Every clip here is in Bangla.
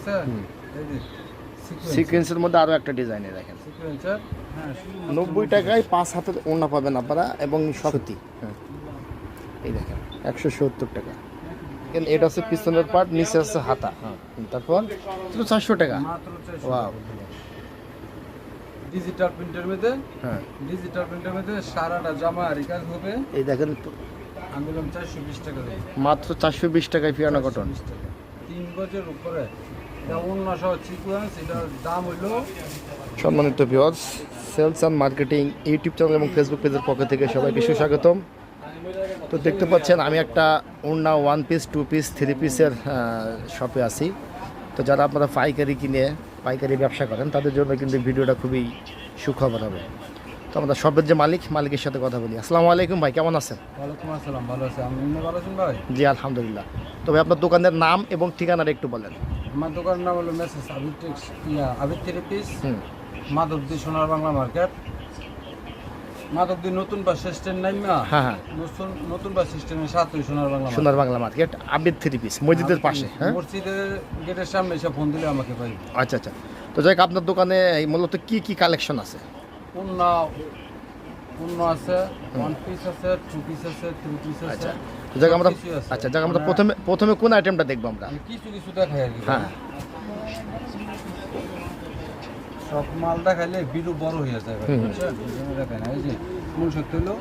আছে এই যে সিকোয়েন্সের মধ্যে আরও একটা ডিজাইনে দেখেন। সিকোয়েন্সের হ্যাঁ নব্বই টাকায় পাঁচ হাতের ওড়না পাবেন আপনারা এবং সত্যি। হ্যাঁ। এই দেখেন। একশো সত্তর টাকা। এখানে এটা হচ্ছে পিছনের পার্ট নিচে হচ্ছে হাতা। হ্যাঁ। তারপর? চারশো টাকা। মাত্র চারশো। ডিজিটাল প্রিন্টের মধ্যে? হ্যাঁ। ডিজিটাল প্রিন্টের মধ্যে সারাটা জামা আর কাজ হবে। এই দেখেন। আমি বললাম চারশো বিশ টাকা মাত্র চারশো বিশ টাকায় পিয়ানো কটন তিন গজের উপরে। সম্মানিত viewers sales and marketing YouTube channel এবং ফেসবুক পেজের পক্ষ থেকে সবাইকে সুস্বাগতম। তো দেখতে পাচ্ছেন আমি একটা ওড়না one piece two piece three পিসের শপে আছি। তো যারা আপনারা পাইকারি কিনে পাইকারি ব্যবসা করেন তাদের জন্য কিন্তু ভিডিওটা খুবই সুখবর হবে। তো আমাদের শপের যে মালিক মালিকের সাথে কথা বলি। আসসালামু আলাইকুম ভাই কেমন আছেন? ওয়ালাইকুম আসসালাম ভালো আছে। আমি ভালো আছেন ভাই? জি আলহামদুলিল্লাহ। তবে আপনার দোকানের নাম এবং ঠিকানাটা একটু বলেন। আমার দোকানের নাম হলো মেসেজ আবির টেক্স ইয়া Abir three piece Madhabdi Sonar Bangla market. Madhabdi নতুন বাস স্ট্যান্ড নাইমা হ্যাঁ হ্যাঁ। নতুন নতুন বাস স্ট্যান্ডের সাথে সোনার বাংলা সোনার বাংলা মার্কেট আবিদ থ্রি মসজিদের পাশে হ্যাঁ? মসজিদের গেটের সামনে এসে ফোন দিলে আমাকে পাই আচ্ছা আচ্ছা। তো যাই আপনার দোকানে মূলত কি কি কালেকশন আছে? পূর্ণ পূর্ণ আছে ওয়ান পিস আছে টু পিস আছে থ্রি পিস আছে। আচ্ছা। যাক আমরা আচ্ছা যাক আমরা প্রথমে প্রথমে কোন আইটেমটা দেখব আমরা? কিছু কিছু দেখাই হ্যাঁ। সব মাল দেখাইলে বিরু বড় হয়ে যায় হুম। এই না যে মূল সত্যি হলো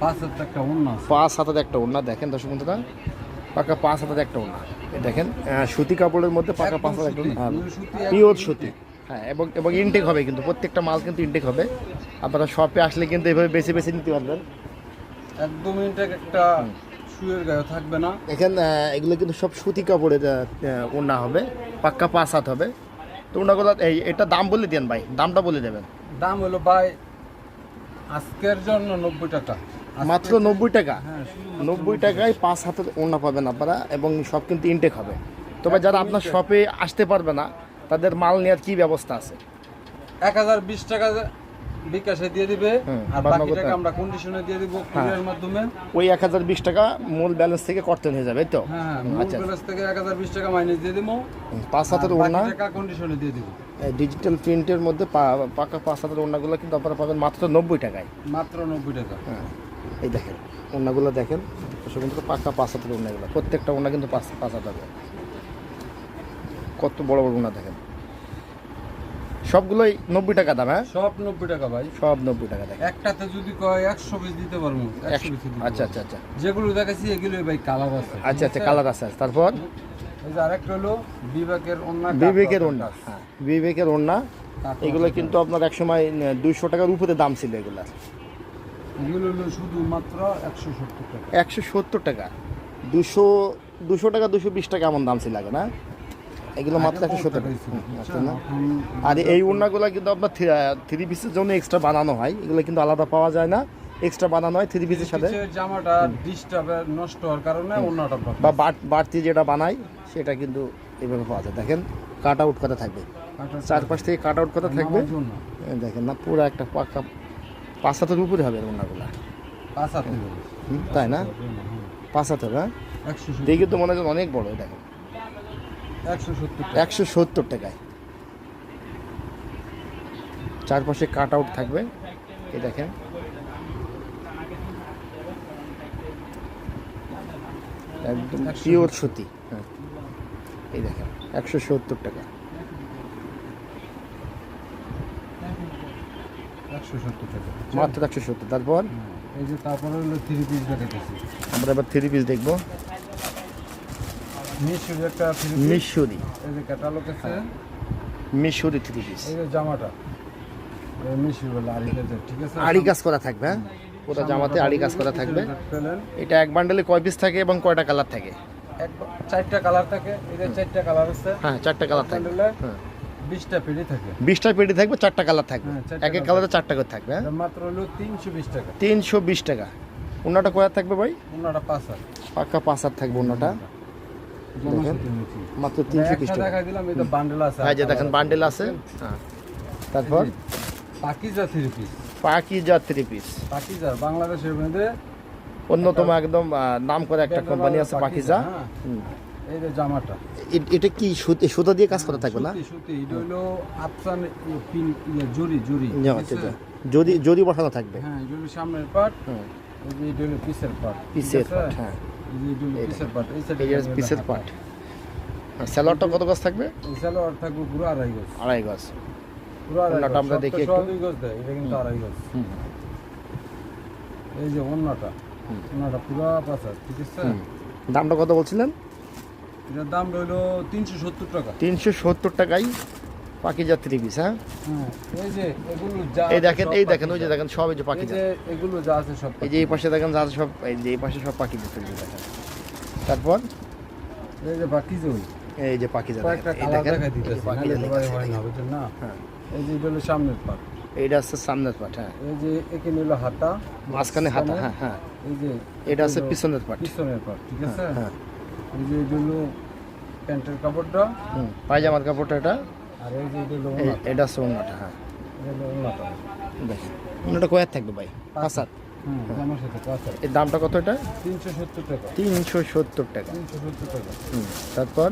পাঁচ হাজার একটা অন্য পাঁচ হাতের একটা ওড়না দেখেন দর্শক বন্ধুরা। পাকা পাঁচ হাতের একটা ওড়না। দেখেন সুতি কাপড়ের মধ্যে পাকা পাঁচ হাতের একটা একদম পিওর সুতি। সুতি। হ্যাঁ এবং এবং ইনটেক হবে কিন্তু প্রত্যেকটা মাল কিন্তু ইনটেক হবে। আপনারা শপে আসলে কিন্তু এভাবে বেছে বেছে নিতে পারবেন। একদম ইনটেক একটা শুয়ের গায়ে থাকবে না। এখানে এগুলো কিন্তু সব সুতি কাপড়ের ওড়না হবে পাক্কা পাঁচ হাত হবে। তো ওড়নাগুলো এই এটা দাম বলে দেন ভাই দামটা বলে দেবেন। দাম হলো ভাই আজকের জন্য নব্বই টাকা। মাত্র নব্বই টাকা? হ্যাঁ নব্বই টাকায় পাঁচ হাতের ওড়না পাবেন আপনারা এবং সব কিন্তু ইনটেক হবে। তবে যারা আপনার শপে আসতে পারবে না তাদের মাল নেওয়ার কি ব্যবস্থা আছে? এক হাজার বিশ টাকা বিকাশে দিয়ে দিবে আর বাকি টাকা। আমরা কন্ডিশনে দিয়ে দিব কুরিয়ার মাধ্যমে। ওই এক হাজার বিশ টাকা মূল ব্যালেন্স থেকে করতে হয়ে যাবে তো? হ্যাঁ হ্যাঁ মূল আচ্ছা। প্যালেস থেকে এক হাজার বিশ টাকা মাইনাস দিয়ে দিব। পাঁচ হাতের ওড়না। টাকা কন্ডিশনে দিয়ে দিব। ডিজিটাল প্রিন্টের মধ্যে পাকা পাঁচ হাতের ওড়নাগুলো কিন্তু আপনারা পাবেন মাত্র নব্বই টাকায়। মাত্র নব্বই টাকা। হ্যাঁ এই দেখেন ওড়নাগুলো দেখেন। সেখান পাকা পাঁচ হাতের ওড়নাগুলো প্রত্যেকটা ওড়না কিন্তু পাঁচ পাঁচ হাত হবে। কত বড় বড় ওড়না দেখেন। সবগুলোই নব্বই টাকা দাম হ্যাঁ? সব নব্বই টাকা ভাই। সব নব্বই টাকা দেখেন একটাতে যদি কয় একশো পিস দিতে পারব একশো একশো- পিস আচ্ছা আচ্ছা আচ্ছা। যেগুলো দেখাচ্ছি এগুলো ভাই কালার আছে। আচ্ছা আচ্ছা কালার আছে। তারপর? এই যে আরেকটা হলো বিবেকের বিবেকের হ্যাঁ বিবেকের এগুলো কিন্তু আপনার একসময় দুইশো টাকার উপরে দাম ছিল এগুলো। এগুলো হলো শুধুমাত্র একশো সত্তর টাকা। একশো সত্তর টাকা। দুশো দুশো টাকা দুশো বিশ টাকা এমন দাম ছিল না? এগুলো মাত্র একশো সত্তর টাকা আচ্ছা না? আর এই ওড়নাগুলো কিন্তু আপনার থ্রি পিসের জন্য এক্সট্রা বানানো হয়। এগুলো কিন্তু আলাদা পাওয়া যায় না। এক্সট্রা বানানো হয় থ্রি পিসের সাথে। জামাটা ডিস্টার্বে নষ্ট হওয়ার কারণে অন্যটা বা বাড়তি যেটা বানাই সেটা কিন্তু এভাবে পাওয়া যায়। দেখেন কাট আউট করা থাকবে। চারপাশ থেকে কাট আউট করা থাকবে। জন্য। এই দেখেন না পুরো একটা পাকা পাঁচ হাতের উপরে হবে ওড়নাগুলো পাঁচ তাই না? পাঁচ হাতের হ্যাঁ। একশো সত্তর। তো মনে হয় অনেক বড় দেখেন। একশো সত্তর টাকায়। চারপাশে কাট আউট থাকবে এই দেখেন। একদম পিওর সুতি হ্যাঁ। এই দেখেন একশো সত্তর টাকা। মাত্র একশো সত্তর তারপর? হ্যাঁ, এই যে তারপরে হলো থ্রি পিস আমরা এবার থ্রি পিস দেখব। মিশুর একটা মিশরি। এই যে ক্যাটালগ আছে। মিশরি থ্রি পিস। এই যে জামাটা। এই বলে আড়ি কেজি, ঠিক আছে? আড়ি কাজ করা থাকবে হ্যাঁ? পুরো জামাতে আড়ি কাজ করা থাকবে। এটা এক বান্ডেলে কয় পিস থাকে এবং কয়টা কালার থাকে? চারটা কালার থাকে। এই যে চারটা কালার আছে। হ্যাঁ চারটা কালার থাকবে। হ্যাঁ। বিশটা পেড়ি থাকে। বিশটা পেটি থাকবে চারটা কালার থাকবে। হ্যাঁ, এক এক কালারে চারটা করে থাকবে হ্যাঁ? মাত্র হলো তিনশো বিশ টাকা। তিনশো বিশ টাকা। ওনাটা কয়া থাকবে ভাই? অন্যটা পাঁচ হাজার পাক্কা পাঁচ হাত থাকবে ওনাটা দেখেন। মাত্র তিনশো বান্ডেল আছে ভাই যে দেখেন বান্ডেল আছে। হ্যাঁ তারপর Pakiza three piece Pakiza three piece Pakiza বাংলাদেশের মধ্যে অন্যতম একদম নাম করে একটা কোম্পানি আছে পাকিজা। এই যে জামাটা। এটা কি সুতি সুতা দিয়ে কাজ করা থাকবে না? সুতি এটা হলো আফসান পিন ইয়ে জুরি জুরি বসানো থাকবে। হ্যাঁ সামনের পার্ট এই যে এটা হলো পিসের পার্ট পিসের part, হ্যাঁ। পিসের পার্ট স্যালোয়ারটা কত গাছ থাকবে? এই সালোয়ার থাকবে পুরো আড়াই গজ। আড়াই গাছ পুরো আড়াই আমরা দেখি একটু। দুই গজ দেয় এটা কিন্তু আড়াই গজ। এই যে অন্যটা। অন্যটা পুরো পাঁচা ঠিক আছে? দামটা কত বলছিলেন? এটার দাম রইল তিনশো সত্তর টাকা। তিনশো সত্তর টাকায় পাখি যাত্রী পিস হ্যাঁ হ্যাঁ এই যে এগুলো যা এই দেখেন এই দেখেন ওই যে দেখেন সব এই যে পাখি যে এগুলো যা আছে সব এই যে এই পাশে দেখেন যা আছে সব এই যে এই পাশে সব পাখি যাত্রী দেখেন তারপর এই যে যে এই যে পাখি এই দেখেন আছে, হয় না হ্যাঁ এই যে হলো সামনের পাট এইটা হচ্ছে সামনের পাট হ্যাঁ এই যে এখানে হলো হাতা মাঝখানে হাতা হ্যাঁ হ্যাঁ এই যে এটা আছে পিছনের পাট পিছনের পাট ঠিক আছে হ্যাঁ হ্যাঁ এই যে এটা হলো প্যান্টের কাপড়টা হুম পায়জামার কাপড়টা এটা এটা ওনাটা অন্যটা হ্যাঁ। দেখেন অন্যটা কয়ার থাকবে ভাই? পাঁচ হাত। পাঁচা এর দামটা কত এটা? তিনশো সত্তর টাকা। তিনশো সত্তর টাকা। তিনশো সত্তর টাকা। হুম তারপর?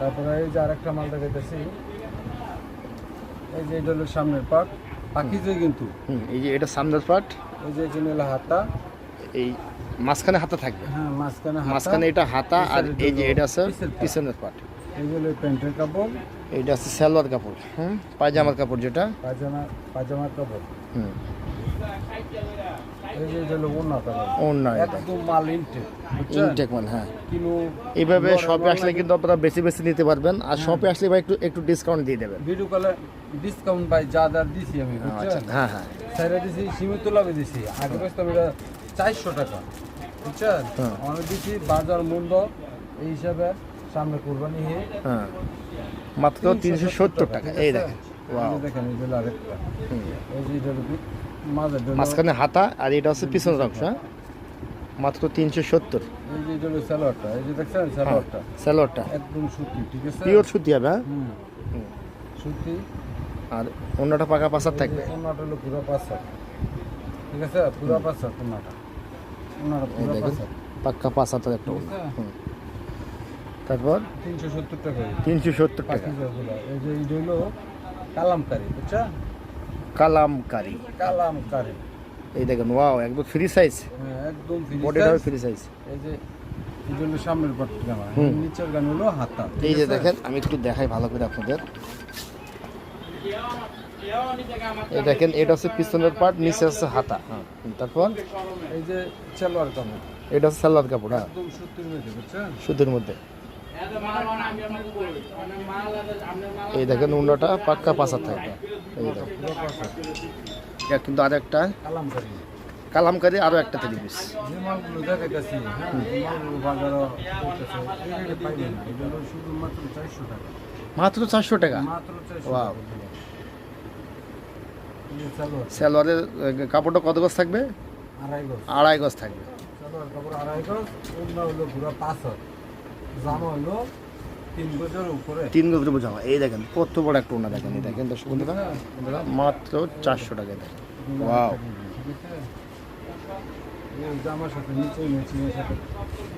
তারপরে এই যে আরেকটা মাল দেখাইতেছি। এই যে এটা হলো সামনের পাট। পাখি যে কিন্তু। এই যে এটা সামনের পাট। এই যে এখানে হলো হাতা। এই মাঝখানে হাতা থাকবে? হ্যাঁ মাঝখানে মাঝখানে এটা হাতা আর এই যে এটা পিছের পিছনের পাট। এই হলো প্যান্টের কাপড়। এইটা আছে সালোয়ার কাপড় হুম পায়জামার কাপড় যেটা। পায়জামা পায়জামার কাপড়। হুম। এটা। এটা হ্যাঁ। এইভাবে শপে আসলে কিন্তু আপনারা বেশি বেশি নিতে পারবেন। আর শপে আসলে ভাই একটু একটু ডিসকাউন্ট দিয়ে দেবেন। ভিডিও কলে ডিসকাউন্ট পাই যা যা দিছি আমি আচ্ছা হ্যাঁ হ্যাঁ। স্যারে দিছি সীমিত লাভে দিছি। আগে বেচতাম এটা চারশো টাকা বুঝছেন? হ্যাঁ। আমি দিছি বাজার মূল্য এই হিসাবে সামনে কোরবানি হয়ে হ্যাঁ। মাত্র তিনশো সত্তর টাকা। এই দেখেন মাঝখানে হাতা আর এটা হচ্ছে পিছনের অংশ হ্যাঁ? মাত্র তিনশো সত্তর। স্যালোয়ারটা পিওর সুতি হবে হ্যাঁ। সুতি। আর অন্যটা পাকা পাসার থাকবে? ওনাটা হলো পুরো পাঁচশো ঠিক আছে? পুরো পাক্কা পাঁচ হাতের একটা হুম। তারপর? তিনশো সত্তর টাকা। তিনশো সত্তর টাকা। এই যে এইটা হলো কালামকারি বুঝছা? কালামকারি। কালামকারি। এই দেখেন ওয়াও একদম ফ্রি সাইজ হ্যাঁ একদম ফ্রি সাইজ এই যে সামনের জামা। নিচের গান হলো হাতা। এই যে দেখেন আমি একটু দেখাই ভালো করে আপনাদের। এই দেখেন এটা হচ্ছে পিছনের পার্ট নিচে হচ্ছে হাতা। হ্যাঁ। তারপর? এই যে চেলোয়ার কাপড়। এটা হচ্ছে সালোয়ার কাপড় হ্যাঁ। সুতির মধ্যে বুঝছেন সুতির মধ্যে। এই দেখেন উন্নটা পাক্কা পাঁচার থাকবে এই দেখেন। কিন্তু আর একটা কালামকারি আরও একটা থ্রি পিস মাত্র চারশো টাকা? সালোয়ারের কাপড়টা কত গজ থাকবে? আড়াই গজ। থাকবে। জামা হলো তিন গজের বোঝাও এই দেখেন কত বড় একটা ওনা দেখেন এই দেখেন দর্শক বন্ধুরা। বন্ধুরা, মাত্র চারশো টাকা দেখেন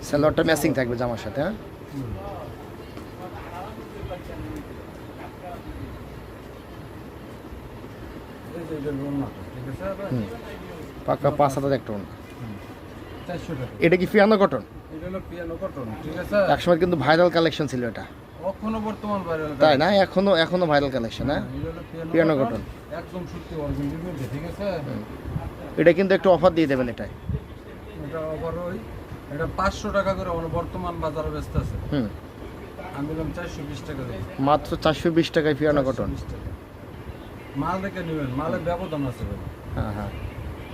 সালোয়ারটা ম্যাচিং থাকবে জামার সাথে হ্যাঁ? পাক্কা পাঁচ হাজার একটা ওনা এটা কি পিয়ানো কটন এটা হলো পিয়ানো কটন ঠিক আছে? একসময় কিন্তু ভাইরাল কালেকশন ছিল এটা। কখনো বর্তমান ভাইরাল তাই না? এখনও এখনও ভাইরাল কালেকশন হ্যাঁ? পিয়ানো পিয়ানো কটন একদম সত্যি অরিজিনাল ঠিক আছে? এটা কিন্তু একটু অফার দিয়ে দেবেন এটাই এটা আবার ওই এটা পাঁচশো টাকা করে মানে বর্তমান বাজারে ব্যস্ত আছে। হুম। আমি বললাম চারশো বিশ টাকা মাত্র চারশো বিশ টাকায় পিয়ানো কটন 420 মাল দেখে নেবেন মালের ব্যবধান আছে হ্যাঁ হ্যাঁ।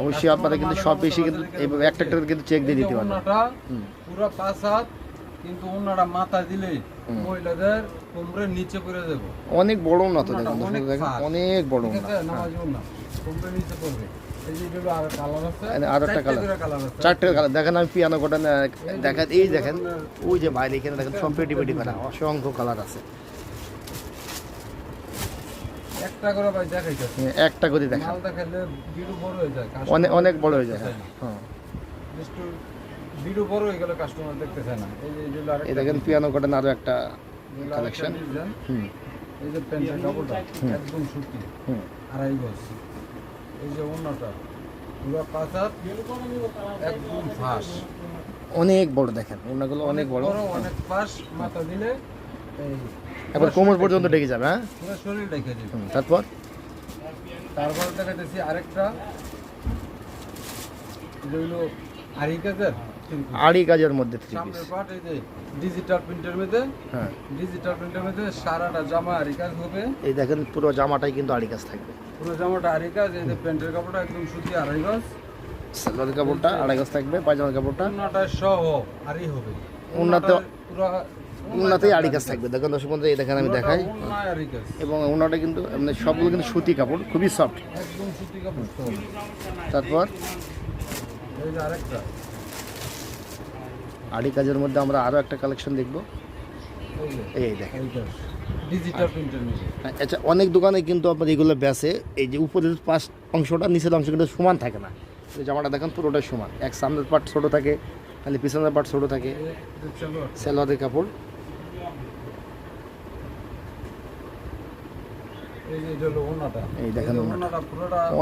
অবশ্যই আপনারা কিন্তু সব বেশি কিন্তু এইভাবে একটা একটা কিন্তু চেক দিয়ে দিতে পারবেন। পুরো পাঁচ হাত কিন্তু ওনাটা মাথা দিলে মহিলাদের কোমরের নিচে করে দেবো অনেক বড় না তো দেখুন অনেক দেখেন অনেক বড় না না কোমরের নিচে যে আর কালার আছে এখানে একটা কালার চারটে কালার দেখেন আমি পিয়ানো কটন দেখেন এই দেখেন ওই যে বাইরে এখানে দেখেন সব পেটি পেটি করা অসংখ্য কালার আছে। একটা করে ভাই দেখাইতেছে। হ্যাঁ, একটা করে দেখেন। মাল দেখাইলে বিরু বড় হয়ে যায় অনেক অনেক বড় হয়ে যায় হ্যাঁ। হ্যাঁ। একটু ভিডিও বড় হয়ে গেলে কাস্টমার দেখতে চায় না। এই যে এই দেখেন পিয়ানো কটন আরও একটা কালেকশন হুম। এই যে প্যান্টের কাপড়টা একদম সুতি। হুম। আড়াই গজ। এই যে অন্যটা পুরো পাতার একদম ফাঁস। অনেক বড় দেখেন ওনাগুলো অনেক বড় অনেক ফাঁস মাথা দিলে এই এবার কোমর পর্যন্ত ডেকে যাবে হ্যাঁ? পুরো শরীর তারপর? তারপর দেখাতেছি আরেকটা। যেগুলো কাজের আড়ি কাজের মধ্যে থ্রি পিস ডিজিটাল প্রিন্টের মধ্যে হ্যাঁ। ডিজিটাল প্রিন্টের মধ্যে সারাটা জামা আড়ি কাজ হবে। এই দেখেন পুরো জামাটাই কিন্তু আড়ি কাজ থাকবে। পুরো জামাটা আড়ি কাজ এই যে প্যান্টের কাপড়টা একদম সুতি আড়াই গজ। সালোয়ার কাপড়টা আড়াই থাকবে পায়জামার কাপড়টা। ওন্নাটা সহ আড়ি হবে। পুরো উন্নাতেই আড়ি কাজ থাকবে। দেখুন দর্শক বন্ধু এই দেখেন আমি দেখাই। এবং উন্নাটা কিন্তু মানে সবগুলো কিন্তু সুতি কাপড় খুবই সফট। তারপর? আড়ি কাজের মধ্যে আমরা আরও একটা কালেকশন দেখব। এই দেখেন। মধ্যে আচ্ছা অনেক দোকানে কিন্তু আপনার এগুলো বেচে এই যে উপরের পাশ অংশটা নিচের অংশ কিন্তু সমান থাকে না। জামাটা দেখেন পুরোটাই সমান। এক সামনের পার্ট ছোটো থাকে খালি পিছনের পার্ট ছোটো থাকে। সেলোয়ারের কাপড়। এই দেখেন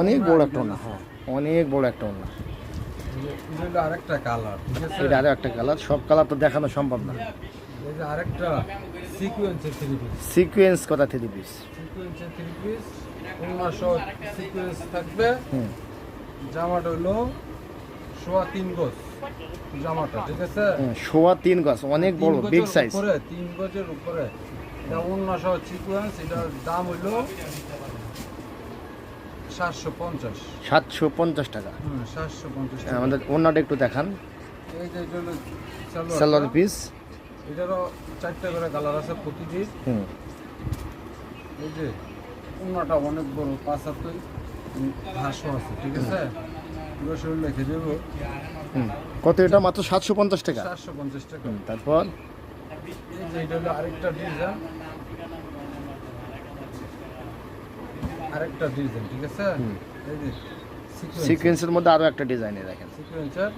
অনেক বড় একটা ওনা হ্যাঁ অনেক বড় একটা ওনা আরেকটা কালার এটা আরও একটা কালার সব কালার তো দেখানো সম্ভব না। আরেকটা সিকুয়েন্সের থ্রি পিস সিকোয়েন্স করা থ্রি পিস সিকুয়েন্সের থ্রি পিস ওন্না সহ সিকুয়েন্স থাকবে। হুম। জামাটা হলো সোয়া তিন গজ জামাটা ঠিক আছে? সোয়া তিন গাছ অনেক বড় বিগ সাইজ তিন গজের উপরে। এটা সহ সিকুয়েন্স এটার দাম হইল সাতশো পঞ্চাশ। সাতশো পঞ্চাশ টাকা। হুম সাতশো পঞ্চাশ আমাদের ওনাটা একটু দেখান। এই যে সালোয়ার পিস এটারও চারটে করে কালার আছে এই যে অন্যটা অনেক বড় পাঁচ হাতই ঘাসও আছে ঠিক আছে? পুরো শরীর লিখে দেবো কত এটা? মাত্র সাতশো পঞ্চাশ টাকা। সাতশো পঞ্চাশ টাকা। তারপর? এটা হলো আরেকটা ডিজাইন আরেকটা ডিজাইন ঠিক আছে? এই যে সিকোয়েন্সের মধ্যে আরও একটা ডিজাইনে দেখেন। সিকোয়েন্সার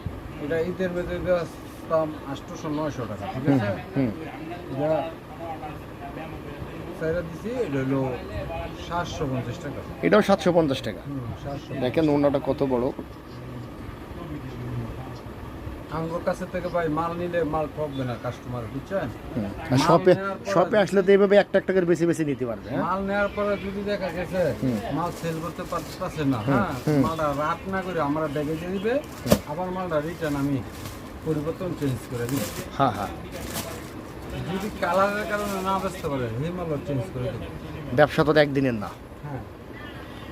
এটা ঈদের মধ্যে দাম আটশোশো নয়শো টাকা ঠিক আছে? হুম। এটা সাইরা দিছি এটা হলো সাতশো পঞ্চাশ টাকা। এটাও সাতশো পঞ্চাশ টাকা। দেখেন ওনাটা কত বড়। আঙ্গুর কাছে থেকে ভাই মাল নিলে মাল ঠকবে না কাস্টমার বুঝছেন। শপে শপে আসলে তো এইভাবে একটা একটা করে বেশি বেশি নিতে পারবে হ্যাঁ? মাল নেওয়ার পরে যদি দেখা গেছে মাল সেল করতে পারতেছে না হ্যাঁ মালটা রাত না করে আমরা ব্যাগে দিয়ে দিবে আবার মালটা রিটার্ন আমি পরিবর্তন চেঞ্জ করে দিই হ্যাঁ হ্যাঁ। যদি কালারের কারণে না বেচতে পারে সেই মালও চেঞ্জ করে দিই ব্যবসা তো একদিনের না। হ্যাঁ।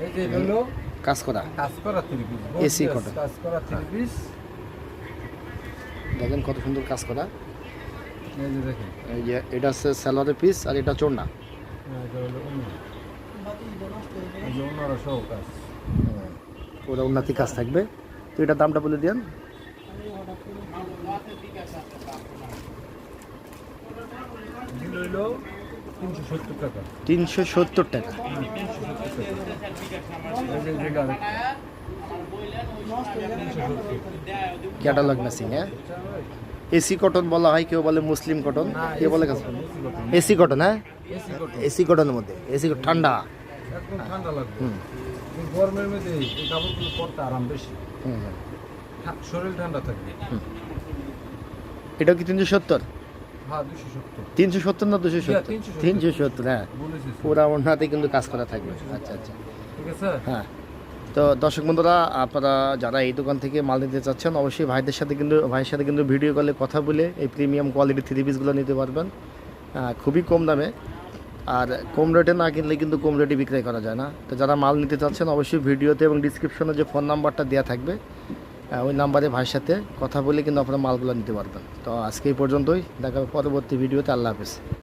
এই যে হলো কাজ করা। কাজ করা থ্রি পিস AC cotton। কাজ করা থ্রি পিস দেখেন কত সুন্দর কাজ করা। এই যে এটা হচ্ছে স্যালোয়ারের পিস আর এটা চোরনা হ্যাঁ, এটা হলো অন্য এই যে অন্যরা সহ কাজ। ওরা উন্নতি কাজ থাকবে। তো এটার দামটা বলে দিন তিনশো সত্তর টাকা। ক্যাটালগ ম্যাচিং হ্যাঁ? এসি কটন বলা হয় কেউ বলে মুসলিম কটন কেউ বলে। এসি কটন হ্যাঁ? এসি কটনের মধ্যে এসি ঠান্ডা। ঠান্ডা লাগবে। হুম। এই গরমের মধ্যে কাপড়গুলো পরতে আরাম বেশি। হুম, হুম। ঠা- শরীর ঠান্ডা থাকবে। এটাও কি তিনশো সত্তর? হ্যাঁ দুশো সত্তর। তিনশো সত্তর না দুশো সত্তর? তিনশো সত্তর। হ্যাঁ। পুরা ওনাতে কিন্তু কাজ করা থাকবে। আচ্ছা আচ্ছা। ঠিক আছে হ্যাঁ। তো দর্শক বন্ধুরা, আপনারা যারা এই দোকান থেকে মাল নিতে চাচ্ছেন, অবশ্যই ভাইদের সাথে কিন্তু, ভাইয়ের সাথে কিন্তু ভিডিও কলে কথা বলে এই প্রিমিয়াম কোয়ালিটি থ্রি পিসগুলো নিতে পারবেন। খুবই কম দামে। আর কম রেটে না কিনলে কিন্তু কম রেটে বিক্রয় করা যায় না। তো যারা মাল নিতে চাচ্ছেন, অবশ্যই ভিডিওতে এবং ডিসক্রিপশনে যে ফোন নাম্বারটা দেওয়া থাকবে ওই নাম্বারে ভাইয়ের সাথে কথা বলে কিন্তু আপনারা মালগুলো নিতে পারবেন। তো আজকে এই পর্যন্তই। দেখা পরবর্তী ভিডিওতে আল্লাহ হাফেজ।